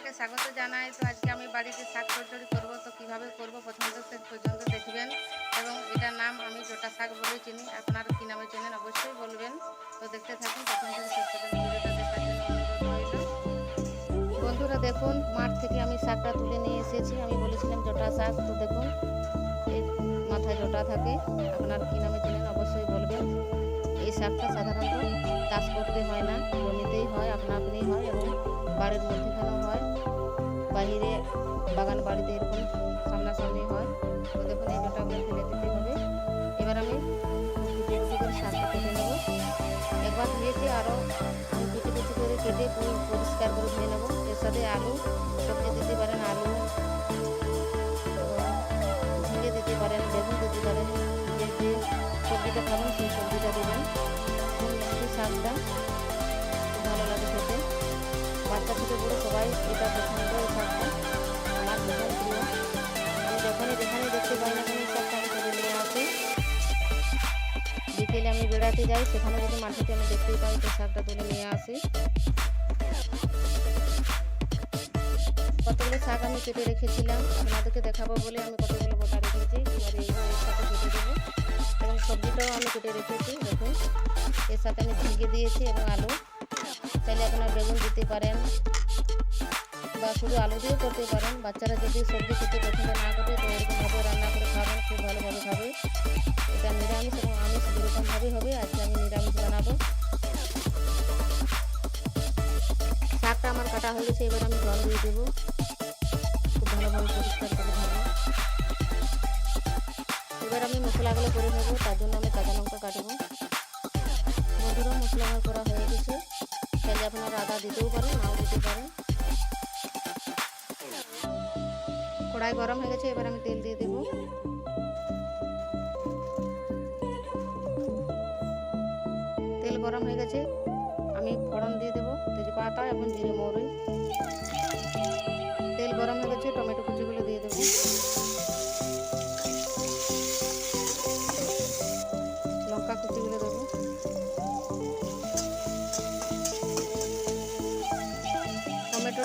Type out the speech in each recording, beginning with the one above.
সবাইকে স্বাগত জানাই। তো আজকে আমি বাড়িতে শাক চচ্চড়ি করব। তো কীভাবে করব? প্রথম শেষ পর্যন্ত দেখবেন। এবং এটার নাম আমি জোটা শাক বলে চিনি। আপনারা কী নামে চেনেন অবশ্যই বলবেন। তো দেখতে থাকুন। প্রথম থেকে শেষ রইল। বন্ধুরা, দেখুন, মাঠ থেকে আমি শাকটা তুলে নিয়ে এসেছি। আমি বলেছিলাম জোটা শাক। তো দেখুন, এই মাথায় জোটা থাকে। আপনার কী নামে চেনেন অবশ্যই বলবেন। এই শাকটা সাধারণত চাষ করতে হয় না। জমিতেই হয় আপনা আপনি হয় এবং বাড়ির মধ্যেখানেও হয়। বাহিরে বাগান বাড়িতে এরকম সামনাসামনি হয়। তো দেখুন, এই জোটাগুলো ফেলে দিতে হবে। এবার আমি করে কেটে একবার ধুয়েছি আরও কুচি কুচি করে কেটে পুরো পরিষ্কার করে ধুয়ে নেব। এর সাথে আলু সবজি দিতে পারেন, আলু ঝিঙে দিতে পারেন, বেগুন দিতে পারেন। যে সবজিটা খাবেন, সেই সবজিটা দেবেন। ভালো লাগে খেতে। বাচ্চা থেকে বড় সবাই এটা পছন্দ আমার ভীষণ প্রিয়। আমি যখনই যেখানে দেখতে পাই না কেন শাকটা তুলে নিয়ে আসি। বিকেলে আমি বেড়াতে যাই, সেখানে যদি মাঠেতে আমি দেখতেই পাই, তো শাকটা তুলে নিয়ে আসি। কতগুলো শাক আমি কেটে রেখেছিলাম আপনাদেরকে দেখাবো বলে আমি কতগুলো গোটা রেখেছি এবার এইগুলো এর সাথে কেটে দেবো। এবং সবজিটাও আমি কেটে রেখেছি, দেখুন। এর সাথে আমি ঝিঙে দিয়েছি এবং আলু। চাইলে আপনারা বেগুন দিতে পারেন বা শুধু আলু দিয়েও করতে পারেন। বাচ্চারা যদি সবজি খেতে পছন্দ না করে, তো এরকমভাবে রান্না করে খাবেন, খুব ভালোভাবে খাবে। এটা নিরামিষ এবং আমিষ দুরকমভাবেই হবে। আজকে আমি নিরামিষ বানাবো। শাকটা আমার কাটা হয়ে গেছে, এবার আমি জল দিয়ে দেবো। খুব ভালোভাবে পরিষ্কার করে ধরবো এবার আমি মশলাগুলো করে নেব, তার জন্য আমি কাঁচা লঙ্কা কাটবো। বন্ধুরা, মশলা আমার করা হয়ে গেছে। চাইলে আপনারা আদা দিতেও পারেন, নাও দিতে পারেন। কড়াই গরম হয়ে গেছে, এবার আমি তেল দিয়ে দেবো। তেল গরম হয়ে গেছে, আমি ফোড়ন দিয়ে দেবো, তেজপাতা এবং জিরে মৌরি তেল গরম হয়ে গেছে, টমেটো কুচিগুলো দিয়ে দেবো।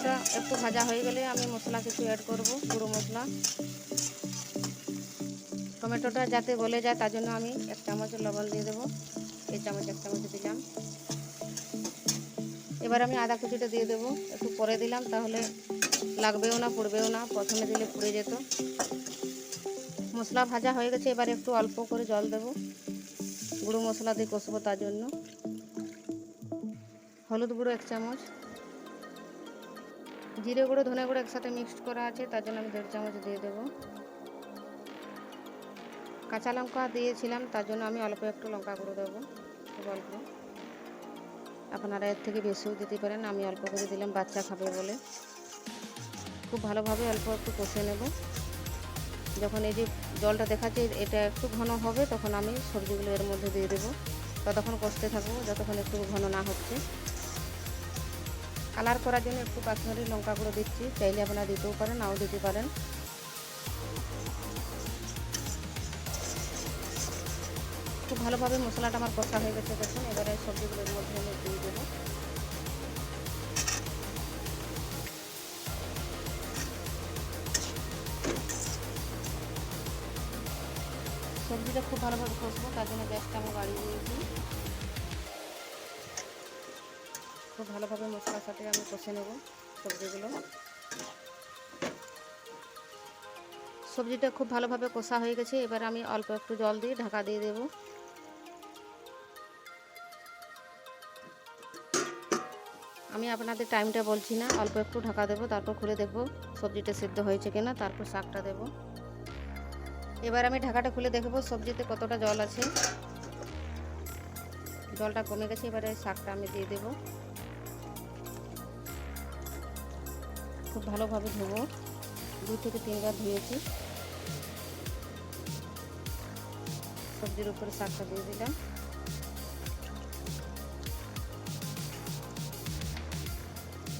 টমেটোটা একটু ভাজা হয়ে গেলে আমি মশলা কিছু অ্যাড করব, গুঁড়ো মশলা। টমেটোটা যাতে গলে যায়, তার জন্য আমি এক চামচ লবণ দিয়ে দেবো। এই চামচ, এক চামচ দিলাম। এবার আমি আদা কুচিটা দিয়ে দেবো। একটু পরে দিলাম, তাহলে লাগবেও না, পড়বেও না, প্রথমে দিলে পুড়ে যেত। মশলা ভাজা হয়ে গেছে, এবার একটু অল্প করে জল দেবো। গুঁড়ো মশলা দিয়ে কষবো তার জন্য। হলুদ গুঁড়ো এক চামচ। জিরে গুঁড়ো, ধনে গুঁড়ো একসাথে মিক্সড করা আছে, তার জন্য আমি দেড় চামচ দিয়ে দেবো। কাঁচা লঙ্কা দিয়েছিলাম, তার জন্য আমি অল্প একটু লঙ্কা গুঁড়ো দেবো, খুব অল্প। আপনারা এর থেকে বেশিও দিতে পারেন, আমি অল্প করে দিলাম, বাচ্চা খাবে বলে। খুব ভালোভাবে অল্প একটু কষে নেব। যখন এই যে জলটা দেখাচ্ছে, এটা একটু ঘন হবে, তখন আমি সবজিগুলো এর মধ্যে দিয়ে দেবো। ততক্ষণ কষতে থাকব, যতক্ষণ একটু ঘন না হচ্ছে। কালার করার জন্য একটু কাশ্মীরি লঙ্কা গুঁড়ো দিচ্ছি। চাইলে আপনারা দিতেও পারেন, নাও দিতে পারেন। খুব ভালোভাবে মশলাটা আমার কষা হয়ে গেছে, দেখুন। এবারে সবজিগুলোর মধ্যে আমি দিয়ে দেবো। সবজিটা খুব ভালোভাবে কষবো, তার জন্য গ্যাসটা আমি বাড়িয়ে দিয়েছি। খুব ভালোভাবে মশলার সাথে আমি কষে নেব সবজিগুলো। সবজিটা খুব ভালোভাবে কষা হয়ে গেছে, এবার আমি অল্প একটু জল দিয়ে ঢাকা দিয়ে দেব। আমি আপনাদের টাইমটা বলছি না, অল্প একটু ঢাকা দেবো, তারপর খুলে দেখব সবজিটা সিদ্ধ হয়েছে কিনা, তারপর শাকটা দেব। এবার আমি ঢাকাটা খুলে দেখব সবজিতে কতটা জল আছে। জলটা কমে গেছে, এবারে শাকটা আমি দিয়ে দেবো। খুব ভালোভাবে ধোবো। দু থেকে তিনবার ধুয়েছি। সবজির উপরে শাকটা দিয়ে দিলাম।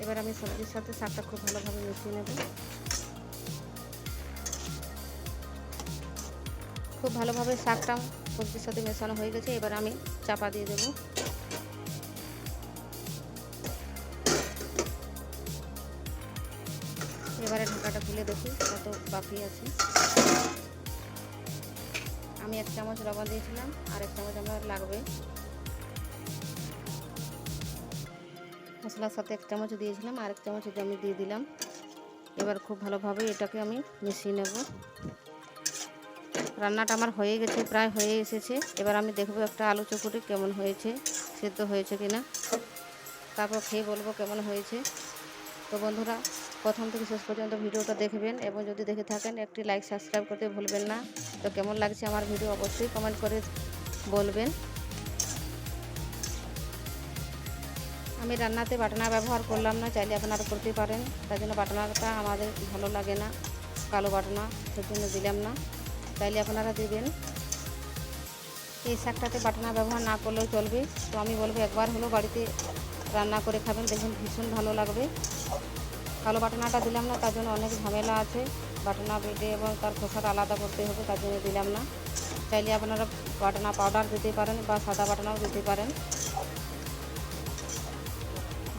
এবার আমি সবজির সাথে শাকটা খুব ভালোভাবে মিশিয়ে নেব। খুব ভালোভাবে শাকটা সবজির সাথে মেশানো হয়ে গেছে। এবার আমি চাপা দিয়ে দেবো। এবারে ঢাকাটা খুলে দেখি কত বাকি আছে। আমি এক চামচ লবণ দিয়েছিলাম, আর এক চামচ আমার লাগবে। মশলার সাথে এক চামচ দিয়েছিলাম, আর এক চামচ এটা আমি দিয়ে দিলাম। এবার খুব ভালোভাবে এটাকে আমি মিশিয়ে নেব। রান্নাটা আমার হয়ে গেছে, প্রায় হয়ে এসেছে। এবার আমি দেখব একটা আলু চকুটি কেমন হয়েছে, সেদ্ধ হয়েছে কিনা। তারপর খেয়ে বলব কেমন হয়েছে। তো বন্ধুরা, প্রথম থেকে শেষ পর্যন্ত ভিডিওটা দেখবেন এবং যদি দেখে থাকেন, একটি লাইক সাবস্ক্রাইব করতে ভুলবেন না। তো কেমন লাগছে আমার ভিডিও অবশ্যই কমেন্ট করে বলবেন। আমি রান্নাতে বাটনা ব্যবহার করলাম না, চাইলে আপনারা করতে পারেন। তার জন্য বাটনাটা আমাদের ভালো লাগে না, কালো বাটনা, সেই জন্য দিলাম না। চাইলে আপনারা দেবেন। এই শাকটাতে বাটনা ব্যবহার না করলেও চলবে। তো আমি বলব একবার হলো বাড়িতে রান্না করে খাবেন দেখুন ভীষণ ভালো লাগবে। কালো বাটনাটা দিলাম না, তার জন্য অনেক ঝামেলা আছে। বাটনা বেটে এবং তার খোসাটা আলাদা করতে হবে, তার জন্য দিলাম না। চাইলে আপনারা বাটনা পাউডার দিতে পারেন বা সাদা বাটনাও দিতে পারেন।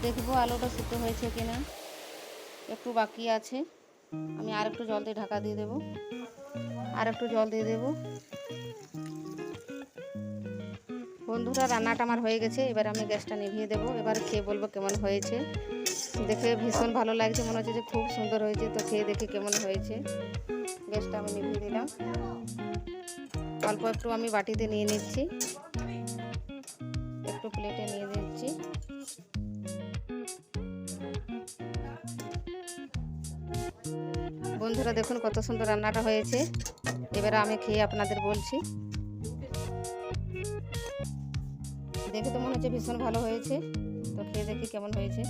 দেখব আলুটা সিদ্ধ হয়েছে কিনা। একটু বাকি আছে। আমি আর একটু জল দিয়ে ঢাকা দিয়ে দেবো। আর একটু জল দিয়ে দেবো। বন্ধুরা, রান্নাটা আমার হয়ে গেছে। এবার আমি গ্যাসটা নিভিয়ে দেবো। এবার খেয়ে বলব কেমন হয়েছে। দেখে ভীষণ ভালো লাগছে। মনে হচ্ছে যে খুব সুন্দর হয়েছে। তো খেয়ে দেখি কেমন হয়েছে। গ্যাসটা আমি নিভিয়ে দিলাম। অল্প একটু আমি বাটিতে নিয়ে নিচ্ছি। একটু প্লেটে নিয়ে নিচ্ছি। বন্ধুরা, দেখুন কত সুন্দর রান্নাটা হয়েছে। এবারে আমি খেয়ে আপনাদের বলছি। দেখে তো মনে হচ্ছে ভীষণ ভালো হয়েছে। তো খেয়ে দেখি কেমন হয়েছে।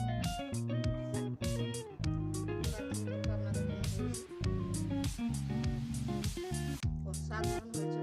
সাধারণ হয়েছে।